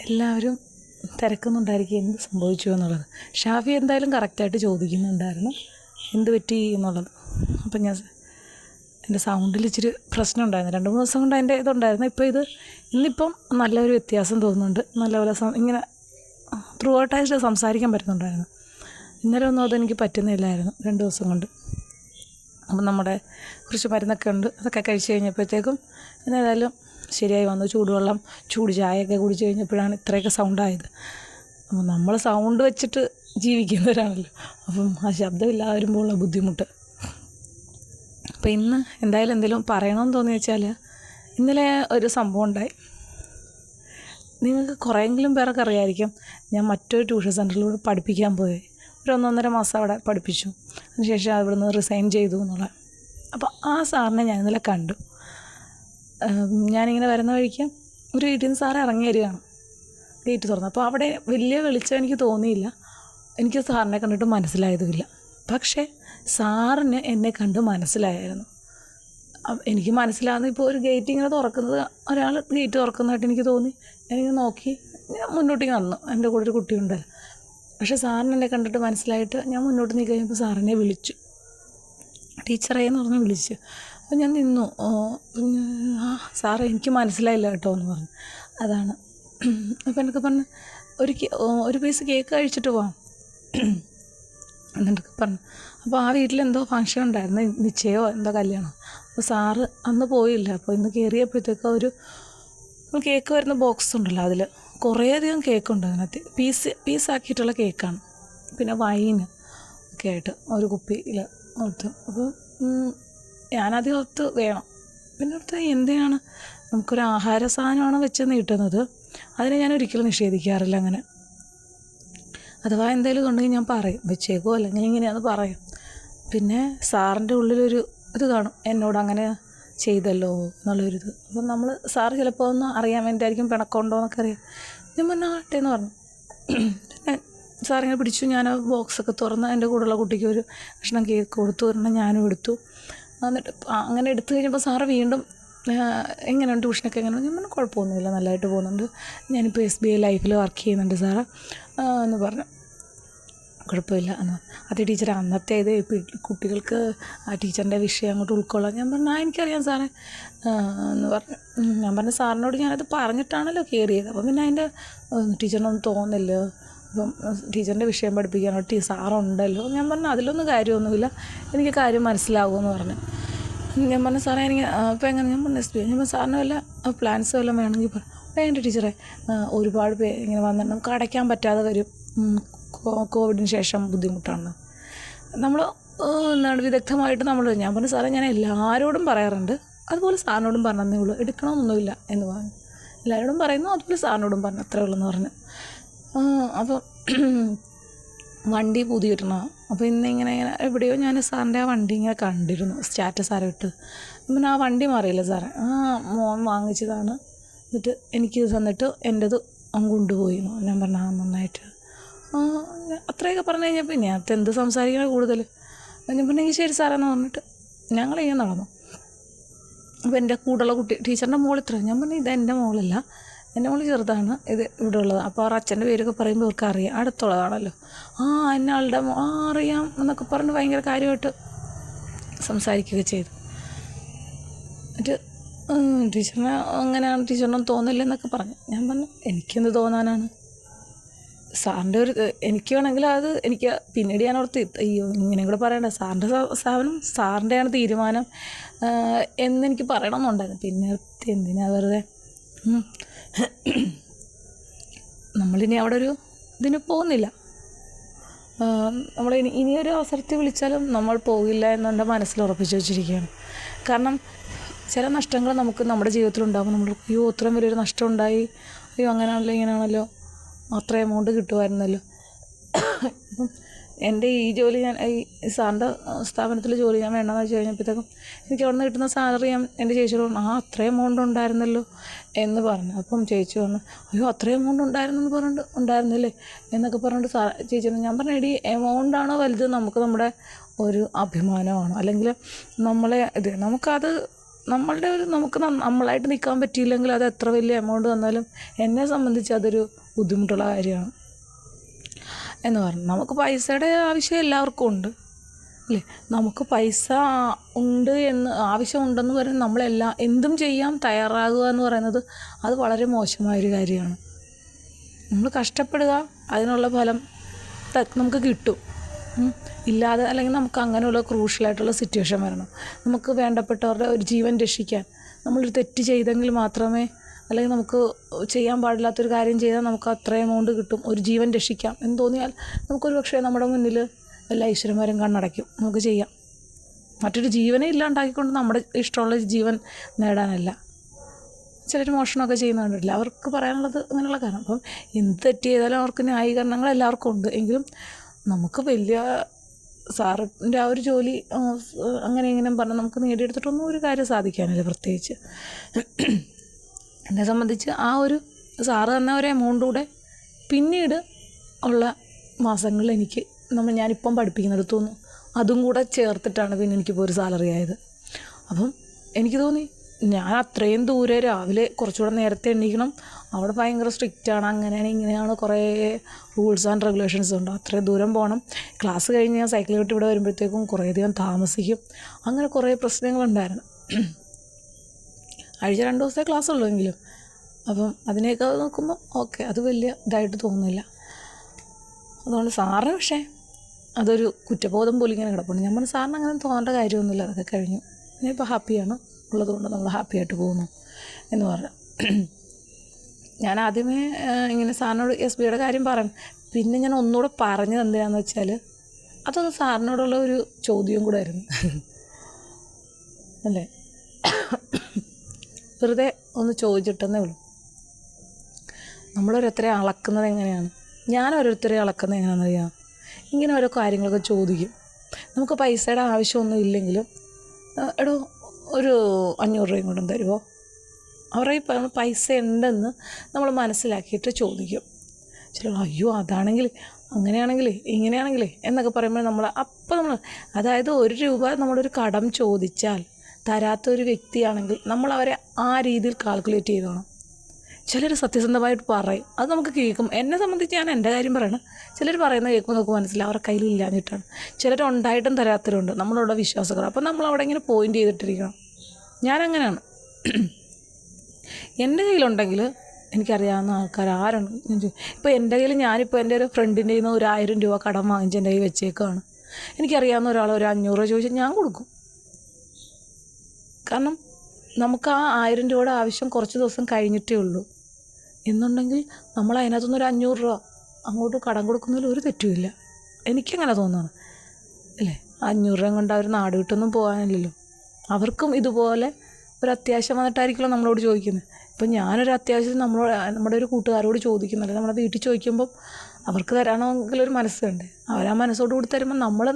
എല്ലാവരും തിരക്കുന്നുണ്ടായിരിക്കും എന്ത് സംഭവിച്ചു എന്നുള്ളത്. ഷാഫി എന്തായാലും കറക്റ്റായിട്ട് ചോദിക്കുന്നുണ്ടായിരുന്നു. എന്ത് പറ്റി എന്നുള്ളത്. അപ്പം ഞാൻ എന്റെ സൗണ്ടിൽ ഇച്ചിരി പ്രശ്നം ഉണ്ടായിരുന്നു. രണ്ട് മൂന്ന് ദിവസം കൊണ്ട് അതിന്റെ ഇതുണ്ടായിരുന്നു. ഇപ്പോൾ ഇത് ഇന്നിപ്പം നല്ലൊരു വ്യത്യാസം തോന്നുന്നുണ്ട്. നല്ലപോലെ ഇങ്ങനെ ത്രൂ ഔട്ടായിട്ട് സംസാരിക്കാൻ പറ്റുന്നുണ്ടായിരുന്നു. ഇന്നലെ ഒന്നും അതെനിക്ക് പറ്റുന്നില്ലായിരുന്നു രണ്ട് ദിവസം കൊണ്ട്. അപ്പം നമ്മുടെ കുറച്ച് മരുന്നൊക്കെ ഉണ്ട്. അതൊക്കെ കഴിച്ച് കഴിഞ്ഞപ്പോഴത്തേക്കും ഏതായാലും ശരിയായി വന്നു. ചൂടുവെള്ളം ചൂട് ചായയൊക്കെ കുടിച്ച് കഴിഞ്ഞപ്പോഴാണ് ഇത്രയൊക്കെ സൗണ്ടായത് അപ്പോൾ നമ്മൾ സൗണ്ട് വെച്ചിട്ട് ജീവിക്കുന്നവരാണല്ലോ. അപ്പം ആ ശബ്ദമില്ലാതെ വരുമ്പോഴുള്ള ബുദ്ധിമുട്ട്. അപ്പോൾ ഇന്ന് എന്തായാലും എന്തെങ്കിലും പറയണമെന്ന് തോന്നി വെച്ചാൽ ഇന്നലെ ഒരു സംഭവം ഉണ്ടായി. നിങ്ങൾക്ക് കുറേയെങ്കിലും പേർക്ക് അറിയായിരിക്കും ഞാൻ മറ്റൊരു ട്യൂഷൻ സെന്ററിലൂടെ പഠിപ്പിക്കാൻ പോയി. ഒരു ഒന്നൊന്നര മാസം അവിടെ പഠിപ്പിച്ചു. അതിനുശേഷം അവിടെ നിന്ന് റിസൈൻ ചെയ്തു എന്നുള്ള. അപ്പോൾ ആ സാറിനെ ഞാൻ ഇന്നലെ കണ്ടു. ഞാനിങ്ങനെ വരുന്ന വഴിക്ക് ഒരു വീട്ടിൽ നിന്ന് സാറ് ഇറങ്ങി വരികയാണ്. ഗേറ്റ് തുറന്നു. അപ്പോൾ അവിടെ വലിയ വെളിച്ചം എനിക്ക് തോന്നിയില്ല. എനിക്ക് സാറിനെ കണ്ടിട്ട് മനസ്സിലായതുമില്ല. പക്ഷേ സാറിന് എന്നെ കണ്ട് മനസ്സിലായിരുന്നു എനിക്ക് മനസ്സിലാകുന്ന ഇപ്പോൾ ഒരു ഗേറ്റ് ഇങ്ങനെ തുറക്കുന്നത് ഒരാൾ ഗേറ്റ് തുറക്കുന്നതായിട്ട് എനിക്ക് തോന്നി. ഞാനിങ്ങനെ നോക്കി. ഞാൻ മുന്നോട്ടേക്ക് നടന്നു. എന്റെ കൂടെ ഒരു കുട്ടിയുണ്ടല്ലോ. പക്ഷേ സാറിന് എന്നെ കണ്ടിട്ട് മനസ്സിലായിട്ട് ഞാൻ മുന്നോട്ട് നീ കഴിഞ്ഞപ്പോൾ സാറിനെ വിളിച്ചു. ടീച്ചറേ എന്ന് പറഞ്ഞ് വിളിച്ചു. അപ്പോൾ ഞാൻ നിന്നു. പിന്നെ, ആ സാറേ എനിക്ക് മനസ്സിലായില്ല കേട്ടോ എന്ന് പറഞ്ഞു. അതാണ്. അപ്പം എനിക്ക് പറഞ്ഞു ഒരു ഒരു പീസ് കേക്ക് കഴിച്ചിട്ട് പോവാം. എന്നിട്ടൊക്കെ പറഞ്ഞു. അപ്പോൾ ആ വീട്ടിലെന്തോ ഫങ്ഷൻ ഉണ്ടായിരുന്നു. നിശ്ചയമോ എന്തോ കല്യാണം. അപ്പോൾ സാറ് അന്ന് പോയില്ല. അപ്പോൾ ഇന്ന് കയറിയപ്പോഴത്തേക്ക് ഒരു കേക്ക് വരുന്ന ബോക്സ് ഉണ്ടല്ലോ അതിൽ കുറേയധികം കേക്ക് ഉണ്ട് അതിനകത്ത്. പീസ് പീസാക്കിയിട്ടുള്ള കേക്കാണ് പിന്നെ വൈന് ഒക്കെ ആയിട്ട് ഒരു കുപ്പിയിൽ കൊടുത്തു അപ്പോൾ ഞാനധികം ഓർത്ത് വേണം. പിന്നെ അടുത്ത് എന്തിനാണ് നമുക്കൊരു ആഹാര സാധനമാണ് വെച്ച് നീട്ടുന്നത് അതിനെ ഞാൻ ഒരിക്കലും നിഷേധിക്കാറില്ല അങ്ങനെ. അഥവാ എന്തെങ്കിലും ഉണ്ടെങ്കിൽ ഞാൻ പറയും. വെച്ചേക്കോ അല്ലെങ്കിൽ ഇങ്ങനെയാന്ന് പറയും. പിന്നെ സാറിന്റെ ഉള്ളിലൊരു ഇത് കാണും. എന്നോട് അങ്ങനെ ചെയ്തല്ലോ എന്നുള്ളൊരിത് അപ്പം നമ്മൾ സാറ് ചിലപ്പോൾ ഒന്ന് അറിയാൻ വേണ്ടിയായിരിക്കും പിണക്കമുണ്ടോ എന്നൊക്കെ അറിയാം. ഞാൻ പറഞ്ഞാട്ടെ എന്ന് പറഞ്ഞു. പിന്നെ സാറിങ്ങനെ പിടിച്ചു. ഞാൻ ബോക്സൊക്കെ തുറന്ന് എന്റെ കൂടെയുള്ള കുട്ടിക്ക് ഒരു കഷ്ണം കേക്ക് കൊടുത്തു. ഒരെണ്ണം ഞാനും എടുത്തു. എന്നിട്ട് അങ്ങനെ എടുത്തു കഴിഞ്ഞപ്പോൾ സാറ് വീണ്ടും എങ്ങനെ ട്യൂഷനൊക്കെ എങ്ങനെയുണ്ട്? ഞാൻ പറഞ്ഞു കുഴപ്പമൊന്നുമില്ല നല്ലതായിട്ട് പോകുന്നുണ്ട്. ഞാനിപ്പോൾ എസ് ബി ഐ ലൈഫിൽ വർക്ക് ചെയ്യുന്നുണ്ട് സാറ്. എന്ന് പറഞ്ഞു. കുഴപ്പമില്ല എന്ന് അതേ ടീച്ചർ അന്നത്തെ ഇത് കുട്ടികൾക്ക് ആ ടീച്ചറിന്റെ വിഷയം അങ്ങോട്ട് ഉൾക്കൊള്ളാൻ ഞാൻ പറഞ്ഞു ആ എനിക്കറിയാം സാറേ. എന്ന് പറഞ്ഞു. ഞാൻ പറഞ്ഞു സാറിനോട് ഞാനത് പറഞ്ഞിട്ടാണല്ലോ കയറിയത്. അപ്പം പിന്നെ അതിന്റെ ടീച്ചറിനൊന്നും തോന്നില്ല. അപ്പം ടീച്ചറിന്റെ വിഷയം പഠിപ്പിക്കാനോ ടീ സാറുണ്ടല്ലോ. ഞാൻ പറഞ്ഞു അതിലൊന്നും കാര്യമൊന്നുമില്ല. എനിക്ക് കാര്യം മനസ്സിലാകുമെന്ന് പറഞ്ഞു. ഞാൻ പറഞ്ഞു സാറേ എനിക്ക് അപ്പോൾ എങ്ങനെ? ഞാൻ പറഞ്ഞു എസ് ഞാൻ സാറിന് വല്ല പ്ലാൻസ് വല്ലതും വേണമെങ്കിൽ വേണ്ട ടീച്ചറെ ഒരുപാട് പേര് ഇങ്ങനെ വന്നിട്ട് നമുക്ക് അടയ്ക്കാൻ പറ്റാതെ വരും. കോവിഡിന് ശേഷം ബുദ്ധിമുട്ടാണ്. നമ്മൾ എന്താണ് വിദഗ്ധമായിട്ട് നമ്മൾ ഞാൻ പറഞ്ഞു സാറേ ഞാൻ എല്ലാവരോടും പറയാറുണ്ട്. അതുപോലെ സാറിനോടും പറഞ്ഞതേ ഉള്ളൂ. എടുക്കണമെന്നൊന്നുമില്ല എന്ന് പറഞ്ഞു. എല്ലാവരോടും പറയുന്നു അതുപോലെ സാറിനോടും പറഞ്ഞു. അത്രേ ഉള്ളൂ എന്ന് പറഞ്ഞു. അപ്പോൾ വണ്ടി പുതിയിടണ. അപ്പോൾ ഇന്ന് ഇങ്ങനെ എവിടെയോ ഞാൻ സാറിന്റെ ആ വണ്ടി ഇങ്ങനെ കണ്ടിരുന്നു സ്റ്റാറ്റസ് ആരോ ഇട്ട് പിന്നെ ആ വണ്ടി മാറിയില്ല സാറേ. ആ മോൻ വാങ്ങിച്ചതാണ്. എന്നിട്ട് എനിക്ക് തന്നിട്ട് എന്റെത് അങ്ങ് കൊണ്ടുപോയി ഞാൻ പറഞ്ഞു ആ നന്നായിട്ട്. ഞാൻ അത്രയൊക്കെ പറഞ്ഞു കഴിഞ്ഞപ്പോൾ ഇനി അത് എന്ത് സംസാരിക്കണ കൂടുതൽ ഞാൻ പറഞ്ഞെങ്കിൽ ശരി സാറെന്ന് പറഞ്ഞിട്ട് ഞങ്ങളിങ്ങനെ നടന്നു. അപ്പോൾ എന്റെ കൂടെയുള്ള കുട്ടി ടീച്ചറിന്റെ മോൾ ഞാൻ പറഞ്ഞു ഇത് എന്റെ മോളല്ല. എന്റെ മോൾ ചെറുതാണ്. ഇത് ഇവിടെ ഉള്ളത്. അപ്പോൾ അവർ അച്ഛന്റെ പേരൊക്കെ പറയുമ്പോൾ അവർക്ക് അറിയാം. അടുത്തുള്ളതാണല്ലോ. ആ എന്നെ ആളുടെ ആ അറിയാം എന്നൊക്കെ പറഞ്ഞ് ഭയങ്കര കാര്യമായിട്ട് സംസാരിക്കുക ചെയ്തു. ഉം, ടീച്ചറിനെ അങ്ങനെയാണ് ടീച്ചറിനൊന്നും തോന്നില്ല എന്നൊക്കെ പറഞ്ഞു. ഞാൻ പറഞ്ഞു എനിക്കെന്ത് തോന്നാനാണ്? സാറിന്റെ ഒരു എനിക്ക് വേണമെങ്കിൽ അത് എനിക്ക് പിന്നീട് ഞാൻ ഓർത്ത് അയ്യോ ഇങ്ങനെ കൂടെ പറയണ്ട. സാറിന്റെ സ്ഥാ- സ്ഥാപനം സാറിന്റെയാണ് തീരുമാനം. എന്നെനിക്ക് പറയണമെന്നുണ്ടായിരുന്നു. പിന്നെ എന്തിനാ വെറുതെ. നമ്മളിനി അവിടെ ഒരു ഇതിന് പോകുന്നില്ല. നമ്മൾ ഇനി ഇനിയൊരു അവസരത്തിൽ വിളിച്ചാലും നമ്മൾ പോകില്ല എന്നെന്റെ മനസ്സിൽ ഉറപ്പിച്ചു വെച്ചിരിക്കുകയാണ്. കാരണം ചില നഷ്ടങ്ങൾ നമുക്ക് നമ്മുടെ ജീവിതത്തിൽ ഉണ്ടാകും നമ്മൾ അയ്യോ അത്രയും വലിയൊരു നഷ്ടം ഉണ്ടായി. അയ്യോ അങ്ങനെയാണല്ലോ ഇങ്ങനെയാണല്ലോ. അത്ര എമൗണ്ട് കിട്ടുമായിരുന്നല്ലോ. എന്റെ ഈ ജോലി ഞാൻ ഈ സാറിന്റെ സ്ഥാപനത്തിൽ ജോലി ഞാൻ വേണ്ടെന്ന് വെച്ച് കഴിഞ്ഞപ്പോഴത്തേക്കും എനിക്ക് അവിടെ നിന്ന് കിട്ടുന്ന സാലറി ഞാൻ എന്റെ ചേച്ചിയോട് പറഞ്ഞു ആ അത്രയും എമൗണ്ട് ഉണ്ടായിരുന്നല്ലോ എന്ന് പറഞ്ഞു. അപ്പം ചേച്ചി പറഞ്ഞു അയ്യോ അത്രയും എമൗണ്ട് ഉണ്ടായിരുന്നു എന്ന് പറഞ്ഞിട്ട് ഉണ്ടായിരുന്നില്ലേ? എന്നൊക്കെ പറഞ്ഞിട്ട് സാ ചേച്ചി ഞാൻ പറഞ്ഞു എടി എമൗണ്ടാണോ വലുത്? നമുക്ക് നമ്മുടെ ഒരു അഭിമാനമാണ്. അല്ലെങ്കിൽ നമ്മളെ ഇത് നമുക്കത് നമ്മളുടെ ഒരു നമുക്ക് നമ്മളായിട്ട് നിൽക്കാൻ പറ്റിയില്ലെങ്കിൽ അത് എത്ര വലിയ എമൗണ്ട് തന്നാലും എന്നെ സംബന്ധിച്ച് അതൊരു ബുദ്ധിമുട്ടുള്ള കാര്യമാണ്. എന്ന് പറഞ്ഞു. നമുക്ക് പൈസയുടെ ആവശ്യം എല്ലാവർക്കും ഉണ്ട്. അല്ലേ? നമുക്ക് പൈസ ഉണ്ട് എന്ന് ആവശ്യമുണ്ടെന്ന് പറയുന്നത് നമ്മളെല്ലാം എന്തും ചെയ്യാൻ തയ്യാറാകുക എന്ന് പറയുന്നത് അത് വളരെ മോശമായൊരു കാര്യമാണ്. നമ്മൾ കഷ്ടപ്പെടുക അതിനുള്ള ഫലം നമുക്ക് കിട്ടും. ഇല്ലാതെ അല്ലെങ്കിൽ നമുക്ക് അങ്ങനെയുള്ള ക്രൂഷ്യലായിട്ടുള്ള സിറ്റുവേഷൻ വരണം. നമുക്ക് വേണ്ടപ്പെട്ടവരുടെ ഒരു ജീവൻ രക്ഷിക്കാൻ നമ്മളൊരു തെറ്റ് ചെയ്തെങ്കിൽ മാത്രമേ അല്ലെങ്കിൽ നമുക്ക് ചെയ്യാൻ പാടില്ലാത്തൊരു കാര്യം ചെയ്താൽ നമുക്ക് അത്ര എമൗണ്ട് കിട്ടും. ഒരു ജീവൻ രക്ഷിക്കാം എന്ന് തോന്നിയാൽ നമുക്കൊരു പക്ഷേ നമ്മുടെ മുന്നിൽ എല്ലാ ഈശ്വരന്മാരും കണ്ണടയ്ക്കും. നമുക്ക് ചെയ്യാം. മറ്റൊരു ജീവനെ ഇല്ലാണ്ടാക്കിക്കൊണ്ട് നമ്മുടെ ഇഷ്ടമുള്ള ജീവൻ നേടാനല്ല. ചിലർ മോഷണമൊക്കെ ചെയ്യുന്ന കണ്ടിട്ടില്ല അവർക്ക് പറയാനുള്ളത് അങ്ങനെയുള്ള കാരണം അപ്പം എന്ത് തെറ്റ് ചെയ്താലും അവർക്ക് ന്യായീകരണങ്ങൾ എല്ലാവർക്കും ഉണ്ട്. എങ്കിലും നമുക്ക് വലിയ സാറിന്റെ ആ ഒരു ജോലി അങ്ങനെ ഇങ്ങനെ പറഞ്ഞ് നമുക്ക് നേടിയെടുത്തിട്ടൊന്നും ഒരു കാര്യം സാധിക്കാനില്ല പ്രത്യേകിച്ച്. എന്നെ സംബന്ധിച്ച് ആ ഒരു സാറ് തന്ന ഒരു എമൗണ്ട് കൂടെ പിന്നീട് ഉള്ള മാസങ്ങളിൽ എനിക്ക് നമ്മൾ ഞാനിപ്പം പഠിപ്പിക്കുന്നിടത്തുനിന്ന് അതും കൂടെ ചേർത്തിട്ടാണ് പിന്നെ എനിക്കിപ്പോൾ ഒരു സാലറി ആയത്. അപ്പം എനിക്ക് തോന്നി ഞാൻ അത്രയും ദൂരെ രാവിലെ കുറച്ചുകൂടെ നേരത്തെ എണീക്കണം. അവിടെ ഭയങ്കര സ്ട്രിക്റ്റാണ് അങ്ങനെയാണ് ഇങ്ങനെയാണ് കുറേ റൂൾസ് ആൻഡ് റെഗുലേഷൻസ് ഉണ്ട്. അത്രയും ദൂരം പോകണം. ക്ലാസ് കഴിഞ്ഞ് ഞാൻ സൈക്കിൾ വിട്ട് ഇവിടെ വരുമ്പോഴത്തേക്കും കുറേയധികം താമസിക്കും. അങ്ങനെ കുറേ പ്രശ്നങ്ങളുണ്ടായിരുന്നു. ആഴ്ച രണ്ട് ദിവസത്തെ ക്ലാസ് ഉള്ളൂ എങ്കിലും. അപ്പം അതിനെയൊക്കെ നോക്കുമ്പോൾ ഓക്കെ അത് വലിയ ഇതായിട്ട് തോന്നുന്നില്ല. അതുകൊണ്ട് സാറിന് പക്ഷേ അതൊരു കുറ്റബോധം പോലും ഇങ്ങനെ കിടപ്പുണ്ട്. പറഞ്ഞു സാറിന് അങ്ങനെ തോന്നേണ്ട കാര്യമൊന്നുമില്ല അതൊക്കെ കഴിഞ്ഞു. ഇനിയിപ്പോൾ ഹാപ്പിയാണ്. ഉള്ളതുകൊണ്ട് നമ്മൾ ഹാപ്പി ആയിട്ട് പോകുന്നു എന്ന് പറഞ്ഞു. ഞാൻ ആദ്യമേ ഇങ്ങനെ സാറിനോട് എസ് ബിയുടെ കാര്യം പറഞ്ഞു. പിന്നെ ഞാൻ ഒന്നുകൂടെ പറഞ്ഞത് എന്തിനാന്ന് വെച്ചാൽ അതൊന്ന് സാറിനോടുള്ള ഒരു ചോദ്യം കൂടെ ആയിരുന്നു. അല്ലേ? വെറുതെ ഒന്ന് ചോദിച്ചിട്ടെന്നേ ഉള്ളൂ. നമ്മളോരോരുത്തരെ അളക്കുന്നത് എങ്ങനെയാണ്? ഞാൻ ഓരോരുത്തരെ അളക്കുന്നത് എങ്ങനെയാണെന്ന് അറിയാം ഇങ്ങനെ ഓരോ കാര്യങ്ങളൊക്കെ ചോദിക്കും. നമുക്ക് പൈസയുടെ ആവശ്യമൊന്നും ഇല്ലെങ്കിലും എടോ ഒരു അഞ്ഞൂറ് രൂപയും കൊണ്ടും തരുമോ അവരുടെ ഈ പൈസ ഉണ്ടെന്ന് നമ്മൾ മനസ്സിലാക്കിയിട്ട് ചോദിക്കും. ചില അയ്യോ അതാണെങ്കിൽ അങ്ങനെയാണെങ്കിൽ ഇങ്ങനെയാണെങ്കിൽ എന്നൊക്കെ പറയുമ്പോൾ നമ്മൾ അപ്പോൾ നമ്മൾ അതായത് ഒരു രൂപ നമ്മളൊരു കടം ചോദിച്ചാൽ തരാത്ത ഒരു വ്യക്തിയാണെങ്കിൽ നമ്മൾ അവരെ ആ രീതിയിൽ കാൽക്കുലേറ്റ് ചെയ്തോണം. ചിലർ സത്യസന്ധമായിട്ട് പറയും. അത് നമുക്ക് കേൾക്കും. എന്നെ സംബന്ധിച്ച് ഞാൻ എന്റെ കാര്യം പറയണം. ചിലർ പറയുന്നത് കേൾക്കുമ്പോൾ നമുക്ക് മനസ്സിലാവും. അവരുടെ കയ്യിൽ ഇല്ലാഞ്ഞിട്ടാണ് ചിലർ ഉണ്ടായിട്ടും തരാത്തവരുണ്ട്. നമ്മളവിടെ വിശ്വാസക്കാർ അപ്പം നമ്മൾ അവിടെ ഇങ്ങനെ പോയിന്റ് ചെയ്തിട്ടിരിക്കണം. ഞാനങ്ങനെയാണ്. എന്റെ കയ്യിലുണ്ടെങ്കിൽ എനിക്കറിയാവുന്ന ആൾക്കാർ ആരുണ്ട്? ഇപ്പോൾ എന്റെ കയ്യിൽ ഞാനിപ്പോൾ എന്റെ ഒരു ഫ്രണ്ടിന്റെ നിന്ന് ഒരു ആയിരം രൂപ കടം വാങ്ങിച്ച് എന്റെ കയ്യിൽ വെച്ചേക്കാണ് എനിക്കറിയാവുന്ന ഒരാൾ ഒരു അഞ്ഞൂറ് രൂപ ചോദിച്ചാൽ ഞാൻ കൊടുക്കും. കാരണം നമുക്ക് ആ ആയിരം രൂപയുടെ ആവശ്യം കുറച്ച് ദിവസം കഴിഞ്ഞിട്ടേ ഉള്ളൂ. എന്നുണ്ടെങ്കിൽ നമ്മൾ അതിനകത്തുനിന്ന് ഒരു അഞ്ഞൂറ് രൂപ അങ്ങോട്ട് കടം കൊടുക്കുന്നതിൽ ഒരു തെറ്റുമില്ല എനിക്കങ്ങനെ തോന്നുന്നു അല്ലേ? അഞ്ഞൂറ് രൂപ കൊണ്ട് അവർ നാട് വിട്ടൊന്നും പോകാനില്ലല്ലോ. അവർക്കും ഇതുപോലെ ഒരു അത്യാവശ്യം വന്നിട്ടായിരിക്കുമല്ലോ നമ്മളോട് ചോദിക്കുന്നത്. ഇപ്പം ഞാനൊരു അത്യാവശ്യം നമ്മളോട് നമ്മുടെ ഒരു കൂട്ടുകാരോട് ചോദിക്കുന്നുണ്ട് നമ്മുടെ വീട്ടിൽ ചോദിക്കുമ്പം അവർക്ക് തരാണമെങ്കിൽ ഒരു മനസ്സുണ്ട് അവരാ മനസ്സോട് കൂടി തരുമ്പോൾ നമ്മൾ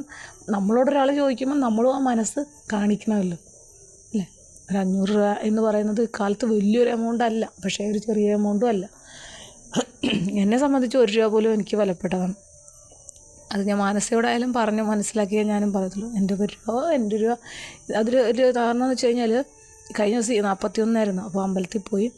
നമ്മളോടൊരാൾ ചോദിക്കുമ്പോൾ നമ്മളും ആ മനസ്സ് കാണിക്കണമല്ലോ. ഒരു അഞ്ഞൂറ് രൂപ എന്ന് പറയുന്നത് കാലത്ത് വലിയൊരു എമൗണ്ട് അല്ല. പക്ഷേ ഒരു ചെറിയ എമൗണ്ടും അല്ല. എന്നെ സംബന്ധിച്ച് ഒരു രൂപ പോലും എനിക്ക് വിലപ്പെട്ടതാണ്. അത് ഞാൻ മാനസയോടായാലും പറഞ്ഞ് മനസ്സിലാക്കിയേ ഞാനും പറയത്തുള്ളൂ. എന്റെ ഒരു രൂപ എന്റെ രൂപ. അതൊരു ഒരു കാരണം എന്ന് വെച്ച് കഴിഞ്ഞാൽ കഴിഞ്ഞ ദിവസം നാൽപ്പത്തി ഒന്നായിരുന്നു അപ്പോൾ അമ്പലത്തിൽ പോയി.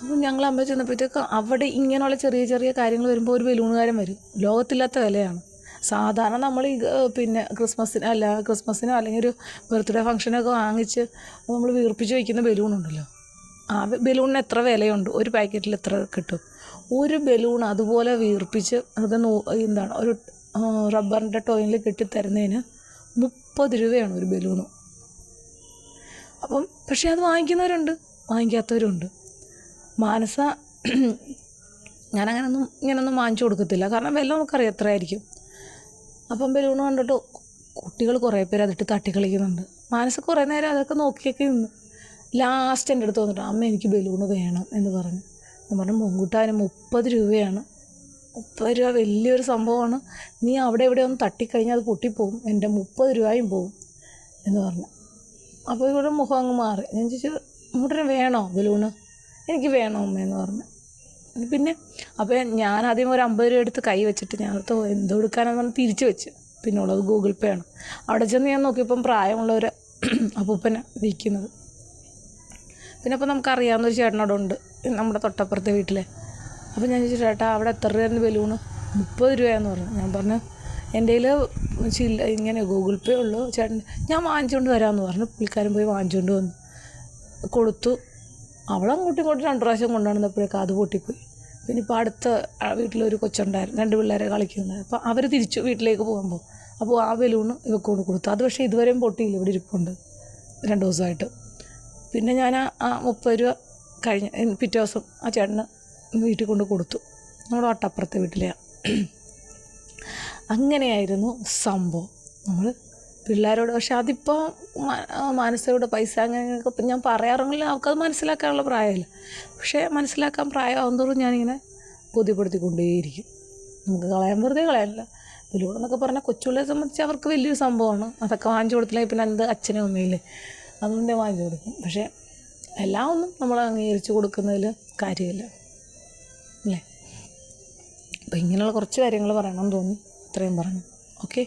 അപ്പോൾ ഞങ്ങൾ അമ്പലത്തിൽ ചെന്നപ്പോഴത്തേക്ക് അവിടെ ഇങ്ങനെയുള്ള ചെറിയ ചെറിയ കാര്യങ്ങൾ വരുമ്പോൾ ഒരു ബലൂണുകാരൻ വരും. ലോകത്തില്ലാത്ത വിലയാണ്. സാധാരണ നമ്മൾ ഈ പിന്നെ ക്രിസ്മസിന് അല്ല ക്രിസ്മസിനോ അല്ലെങ്കിൽ ഒരു ബർത്ത്ഡേ ഫംഗ്ഷനൊക്കെ വാങ്ങിച്ച് നമ്മൾ വീർപ്പിച്ച് വയ്ക്കുന്ന ബലൂണുണ്ടല്ലോ ആ ബലൂണിന് എത്ര വിലയുണ്ട്? ഒരു പാക്കറ്റിൽ എത്ര കിട്ടും? ഒരു ബലൂൺ അതുപോലെ വീർപ്പിച്ച് അത് നൂ എന്താണ് ഒരു റബ്ബറിന്റെ ടോയിനിൽ കെട്ടിത്തരുന്നതിന് മുപ്പത് രൂപയാണ് ഒരു ബലൂണ്. അപ്പം പക്ഷേ അത് വാങ്ങിക്കുന്നവരുണ്ട് വാങ്ങിക്കാത്തവരുണ്ട്. മാനസ ഞാനങ്ങനൊന്നും ഇങ്ങനൊന്നും വാങ്ങിച്ചു കൊടുക്കത്തില്ല. കാരണം വില നമുക്കറിയാം എത്രയായിരിക്കും. അപ്പം ബലൂൺ കണ്ടിട്ട് കുട്ടികൾ കുറേ പേര് അതിട്ട് തട്ടി കളിക്കുന്നുണ്ട് മനസ്സ് കുറേ നേരം അതൊക്കെ നോക്കിയൊക്കെ നിന്ന്. ലാസ്റ്റ് എന്റെ അടുത്ത് വന്നിട്ട് അമ്മ എനിക്ക് ബലൂണ് വേണം എന്ന് പറഞ്ഞു. ഞാൻ പറഞ്ഞു മുങ്കൂട്ടാന് മുപ്പത് രൂപയാണ്. മുപ്പത് രൂപ വലിയൊരു സംഭവമാണ്. നീ അവിടെ ഇവിടെ ഒന്ന് തട്ടിക്കഴിഞ്ഞാൽ അത് പൊട്ടിപ്പോവും. എന്റെ മുപ്പത് രൂപയും പോവും എന്ന് പറഞ്ഞു. അപ്പോൾ ഇവിടെ മുഖം അങ്ങ് മാറി. ഞാൻ ചോദിച്ചു മുട്ടനെ വേണോ ബലൂണ്? എനിക്ക് വേണോ അമ്മയെന്ന് പറഞ്ഞു. പിന്നെ അപ്പോൾ ഞാൻ ആദ്യം ഒരു അമ്പത് രൂപ എടുത്ത് കൈ വെച്ചിട്ട് ഞാൻ ഓർത്ത് എന്തോ എടുക്കാനെന്ന് പറഞ്ഞ് തിരിച്ച് വെച്ച്. പിന്നെ ഉള്ളത് ഗൂഗിൾ പേ ആണ്. അവിടെ ചെന്ന് ഞാൻ നോക്കിയപ്പം പ്രായമുള്ള ഒരു അപ്പൂപ്പന വിൽക്കുന്നത് പിന്നെ അപ്പോൾ നമുക്കറിയാവുന്ന ഒരു ചേട്ടനോട് ഉണ്ട് നമ്മുടെ തൊട്ടപ്പുറത്തെ വീട്ടിലെ. അപ്പോൾ ഞാൻ ചോദിച്ചു ചേട്ടാ അവിടെ എത്ര രൂപയായിരുന്നു ബലൂണ്? മുപ്പത് രൂപയെന്ന് പറഞ്ഞു. ഞാൻ പറഞ്ഞു എന്റെ കയ്യിൽ ഇങ്ങനെ ഗൂഗിൾ പേ ഉള്ളൂ ചേട്ടൻ ഞാൻ വാങ്ങിച്ചുകൊണ്ട് വരാമെന്ന് പറഞ്ഞു. പുള്ളിക്കാരൻ പോയി വാങ്ങിച്ചുകൊണ്ട് വന്നു. കൊടുത്തു. അവളങ്ങോട്ടും ഇങ്ങോട്ടും രണ്ട് പ്രാവശ്യം കൊണ്ടുവന്നപ്പോഴേക്കും അത് പൊട്ടിപ്പോയി. പിന്നെ ഇപ്പോൾ അടുത്ത വീട്ടിലൊരു കൊച്ചുണ്ടായിരുന്നു. രണ്ട് പിള്ളേരെ കളിക്കുന്നുണ്ടായിരുന്നു അപ്പോൾ അവർ തിരിച്ചു വീട്ടിലേക്ക് പോകുമ്പോൾ അപ്പോൾ ആ ബലൂണ് ഇവക്ക് കൊണ്ട് കൊടുത്തു. അത് പക്ഷേ ഇതുവരെയും പൊട്ടിയില്ല. ഇവിടെ ഇരിപ്പുണ്ട്. രണ്ട് ദിവസമായിട്ട്. പിന്നെ ഞാൻ ആ മുപ്പത് രൂപ കഴിഞ്ഞ പിറ്റേ ദിവസം ആ ചേട്ടന് വീട്ടിൽ കൊണ്ട് കൊടുത്തു. നമ്മുടെ വട്ടപ്പുറത്തെ വീട്ടിലെയാണ് അങ്ങനെയായിരുന്നു സംഭവം. നമ്മൾ പിള്ളേരോട് പക്ഷെ അതിപ്പോൾ മനസ്സിലൂടെ പൈസ അങ്ങനെയൊക്കെ ഇപ്പം ഞാൻ പറയാറെങ്കിലും അവർക്കത് മനസ്സിലാക്കാനുള്ള പ്രായമില്ല. പക്ഷേ മനസ്സിലാക്കാൻ പ്രായമാകും തോറും ഞാനിങ്ങനെ ബോധ്യപ്പെടുത്തിക്കൊണ്ടേയിരിക്കും. നമുക്ക് കളയാൻ വെറുതെ കളയാനില്ല ഇതിലൂടെ എന്നൊക്കെ പറഞ്ഞാൽ കൊച്ചുള്ളെ സംബന്ധിച്ച് അവർക്ക് വലിയൊരു സംഭവമാണ്. അതൊക്കെ വാങ്ങിച്ചു കൊടുത്തില്ലെങ്കിൽ പിന്നെ എന്ത് അച്ഛനും അമ്മയില്ലേ അതുകൊണ്ട് വാങ്ങിച്ചു കൊടുക്കും. പക്ഷേ എല്ലാം ഒന്നും നമ്മൾ അംഗീകരിച്ച് കൊടുക്കുന്നതിൽ കാര്യമില്ല. അല്ലേ? അപ്പം ഇങ്ങനെയുള്ള കുറച്ച് കാര്യങ്ങൾ പറയണമെന്ന് തോന്നി. ഇത്രയും പറഞ്ഞു. ഓക്കെ?